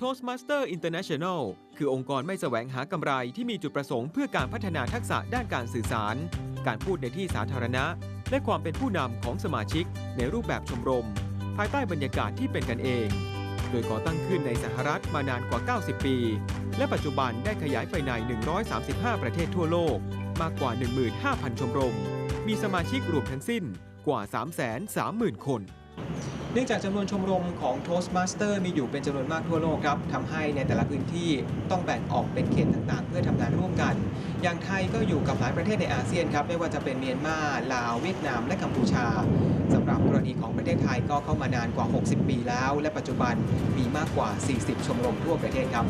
Toastmaster International คือองค์กรไม่แสวงหากำไรที่มีจุดประสงค์เพื่อการพัฒนาทักษะด้านการสื่อสาร การพูดในที่สาธารณะ และความเป็นผู้นำของสมาชิกในรูปแบบชมรม ภายใต้บรรยากาศที่เป็นกันเอง โดยก่อตั้งขึ้นในสหรัฐมานานกว่า 90 ปี และปัจจุบันได้ขยายไปใน 135 ประเทศทั่วโลก มากกว่า 15,000 ชมรม มีสมาชิกรวมทั้งสิ้นกว่า 330,000 คน นื่องจากจำนวนชมรมของ Toastmaster มีอยู่เป็นจำนวนมากทั่วโลกครับทำให้ในแต่ละพื้นที่ต้องแบ่งออกเป็นเขตต่างๆ เพื่อทำงานร่วมกัน อย่างไทยก็อยู่กับหลายประเทศในอาเซียนครับไม่ว่าจะเป็นเมียนมา ลาว เวียดนาม และกัมพูชาสำหรับกรณีของประเทศไทยก็เข้ามานานกว่า 60 ปีแล้ว และปัจจุบันมีมากกว่า 40 ชมรมทั่วประเทศครับ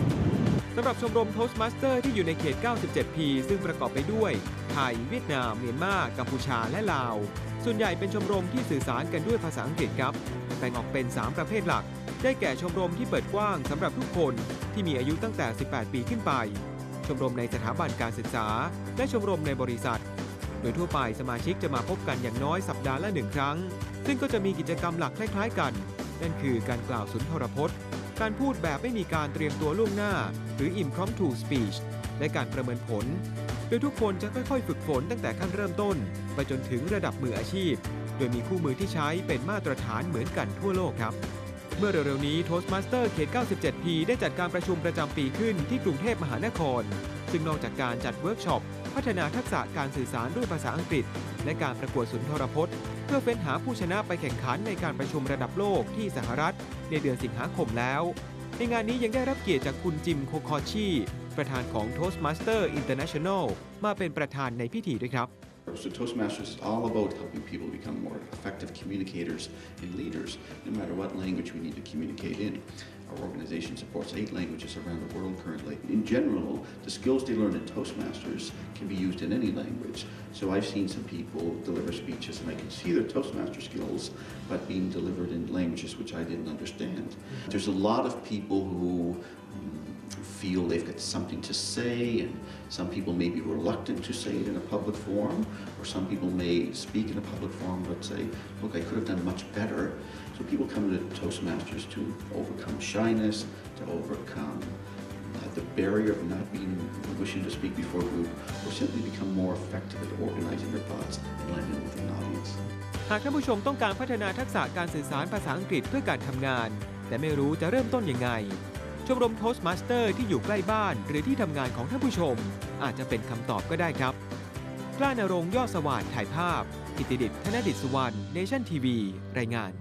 สำหรับชมรม Toastmaster ที่อยู่ในเขต 97P ซึ่งประกอบไปด้วย ไทย เวียดนาม เมียนมา กัมพูชา และลาว ส่วนใหญ่เป็นชมรมที่สื่อสารกันด้วยภาษาอังกฤษครับ แบ่งออกเป็น 3 ประเภทหลัก ได้แก่ชมรมที่เปิดกว้างสำหรับทุกคนที่มีอายุตั้งแต่ 18 ปีขึ้นไป ชมรมในสถาบันการศึกษา และชมรมในบริษัท โดยทั่วไปสมาชิกจะมาพบกันอย่างน้อยสัปดาห์ละหนึ่งครั้ง ซึ่งก็จะมีกิจกรรมหลักคล้ายๆ กัน นั่นคือการกล่าวสุนทรพจน์ การพูดแบบไม่มีการเตรียมตัวล่วงหน้า หรือ impromptu speech และการประเมินผล โดยทุกคนจะค่อยๆ ฝึกฝนตั้งแต่ขั้นเริ่มต้น ไปจนถึงระดับมืออาชีพ โดยมีคู่มือที่ใช้เป็นมาตรฐานเหมือนกันทั่วโลกครับ เมื่อเร็วๆนี้ Toastmaster เขต 97P ได้จัดการประชุมประจำปีขึ้นที่กรุงเทพมหานคร ซึ่งนอกจากการจัดเวิร์กช็อป พัฒนาทักษะการสื่อสารด้วยภาษาอังกฤษ และการประกวดสุนทรพจน์ เพื่อเฟ้นหาผู้ชนะไปแข่งขันในการประชุมระดับโลกที่สหรัฐ ในเดือนสิงหาคมแล้ว ในงานนี้ยังได้รับเกียรติจากคุณจิมโคคอชีประธานของ Toastmaster International มาเป็นประธานในพิธีด้วยครับ So Toastmasters is all about helping people become more effective communicators and leaders, no matter what language we need to communicate in. Our organization supports eight languages around the world currently. In general, the skills they learn at Toastmasters can be used in any language. So I've seen some people deliver speeches and I can see their Toastmaster skills, but being delivered in languages which I didn't understand. There's a lot of people who feel they've got something to say, and some people may be reluctant to say it in a public forum, or some people may speak in a public forum but say, Look, I could have done much better. So people come to Toastmasters to overcome shyness, to overcome uh, the barrier of not being wishing to speak before a group, or simply become more effective at organizing their thoughts and landing with an audience. หากท่านผู้ชมต้องการพัฒนาทักษะการสื่อสารภาษาอังกฤษเพื่อการทำงาน แต่ไม่รู้จะเริ่มต้นยังไง ชมรม Toastmaster ที่อยู่ใกล้บ้าน หรือที่ทำงานของท่านผู้ชม อาจจะเป็นคำตอบก็ได้ครับ กล้านรงยอดสวัสดิ์ถ่ายภาพกิติดิษฐ์ธนดิษฐ์สุวรรณเนชั่นทีวี รายงาน